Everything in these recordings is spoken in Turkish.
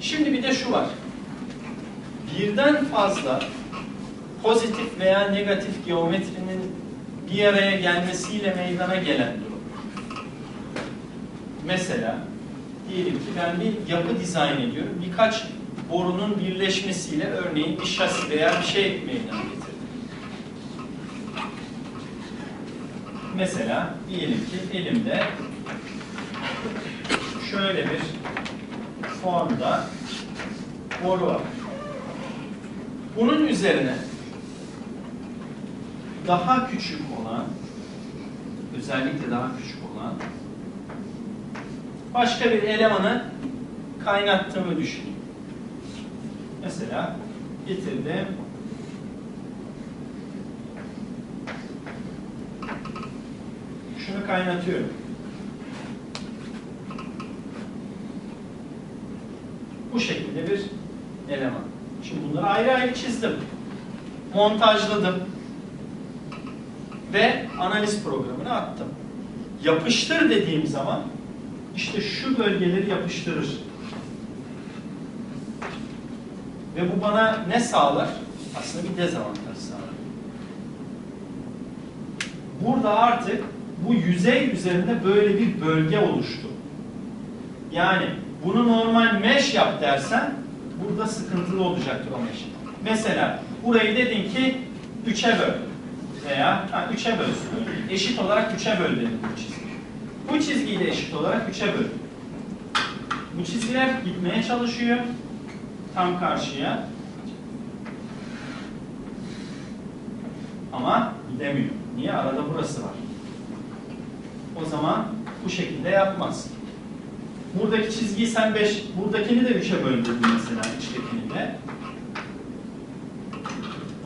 Şimdi bir de şu var. Birden fazla pozitif veya negatif geometrinin bir araya gelmesiyle meydana gelen durum. Mesela diyelim ki ben bir yapı dizayn ediyorum. Birkaç borunun birleşmesiyle örneğin bir şasi veya bir şey meydana getirdim. Mesela diyelim ki elimde şöyle bir formda boru var. Bunun üzerine daha küçük olan, özellikle daha küçük olan başka bir elemanı kaynattığımı düşünün. Mesela getirdim. Şunu kaynatıyorum. Bu şekilde bir eleman. Şimdi bunları ayrı ayrı çizdim. Montajladım. Ve analiz programına attım. Yapıştır dediğim zaman işte şu bölgeleri yapıştırır. Ve bu bana ne sağlar? Aslında bir dezavantaj sağlar. Burada artık bu yüzey üzerinde böyle bir bölge oluştu. Yani bunu normal mesh yap dersen burada sıkıntılı olacaktır o mesh. Mesela burayı dedin ki 3'e böl veya 3'e bölsün. Eşit olarak 3'e böl dedim bu çizgi. Bu çizgiyi de eşit olarak 3'e böl. Bu çizgiler gitmeye çalışıyor. Tam karşıya. Ama gidemiyor. Niye? Arada burası var. O zaman bu şekilde yapmaz. Buradaki çizgiyi sen 5, buradakini de 3'e böldürdün mesela içtekini de.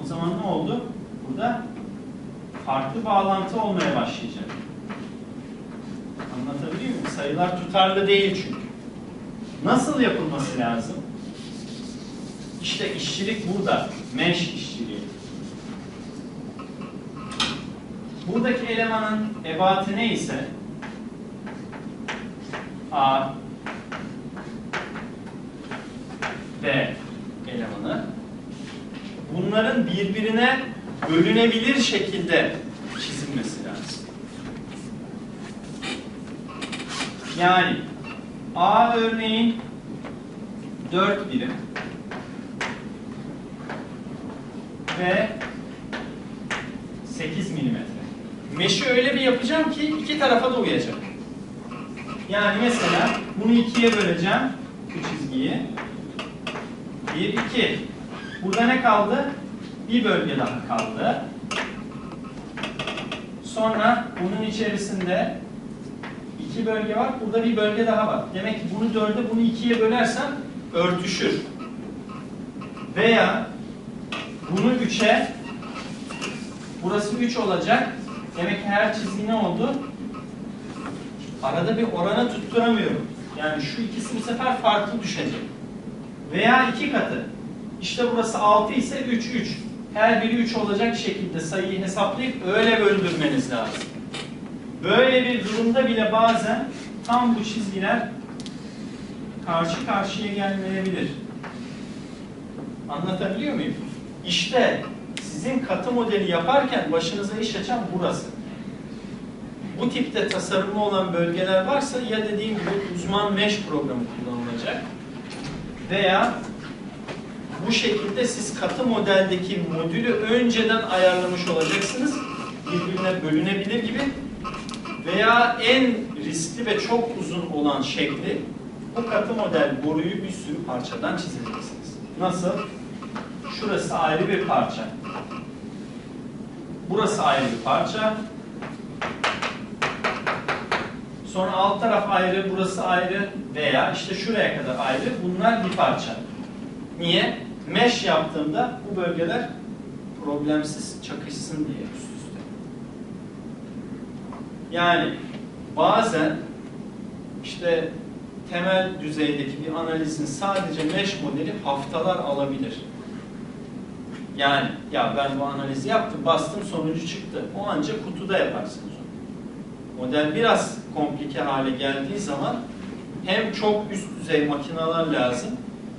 O zaman ne oldu? Burada farklı bağlantı olmaya başlayacak. Anlatabiliyor muyum? Sayılar tutarlı değil çünkü. Nasıl yapılması lazım? İşte işçilik burada. Mesh işçiliği. Buradaki elemanın ebatı ne ise A B elemanı bunların birbirine bölünebilir şekilde çizilmesi lazım. Yani A örneğin 4 birim ve 8 milimetre. Meşi öyle bir yapacağım ki iki tarafa da uyacak. Yani mesela bunu ikiye böleceğim bu çizgiyi. 1, 2. Burada ne kaldı? Bir bölge daha kaldı. Sonra bunun içerisinde iki bölge var. Burada bir bölge daha var. Demek ki bunu dörde, bunu ikiye bölersem örtüşür. Veya bunu üçe, burası üç olacak. Demek ki her çizgi ne oldu? Arada bir oranı tutturamıyorum. Yani şu ikisi bu sefer farklı düşecek. Veya iki katı. İşte burası 6 ise 3, 3. Her biri 3 olacak şekilde sayıyı hesaplayıp öyle böldürmeniz lazım. Böyle bir durumda bile bazen tam bu çizgiler karşı karşıya gelmeyebilir. Anlatabiliyor muyum? İşte sizin katı modeli yaparken başınıza iş açan burası. Bu tipte tasarımlı olan bölgeler varsa ya dediğim gibi uzman mesh programı kullanılacak veya bu şekilde siz katı modeldeki modülü önceden ayarlamış olacaksınız. Birbirine bölünebilir gibi veya en riskli ve çok uzun olan şekli bu katı model boruyu bir sürü parçadan çizeceksiniz. Nasıl? Şurası ayrı bir parça. Burası ayrı bir parça. Sonra alt taraf ayrı, burası ayrı veya işte şuraya kadar ayrı. Bunlar bir parça. Niye? Mesh yaptığımda bu bölgeler problemsiz çakışsın diye üst üste. Yani bazen işte temel düzeydeki bir analizin sadece mesh modeli haftalar alabilir. Yani ya ben bu analizi yaptım, bastım sonucu çıktı. O ancak kutuda yaparsınız. Model biraz komplike hale geldiği zaman hem çok üst düzey makineler lazım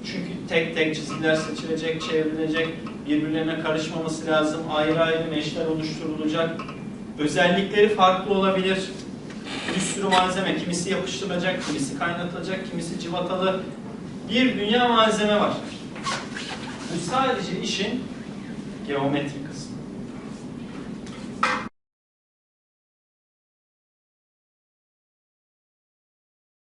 Çünkü tek tek çizgiler seçilecek, çevrilecek, birbirlerine karışmaması lazım. Ayrı ayrı meşler oluşturulacak. Özellikleri farklı olabilir. Bir sürü malzeme, kimisi yapıştırılacak, kimisi kaynatılacak, kimisi civatalı. Bir dünya malzeme var. Bu sadece işin geometri kısmı.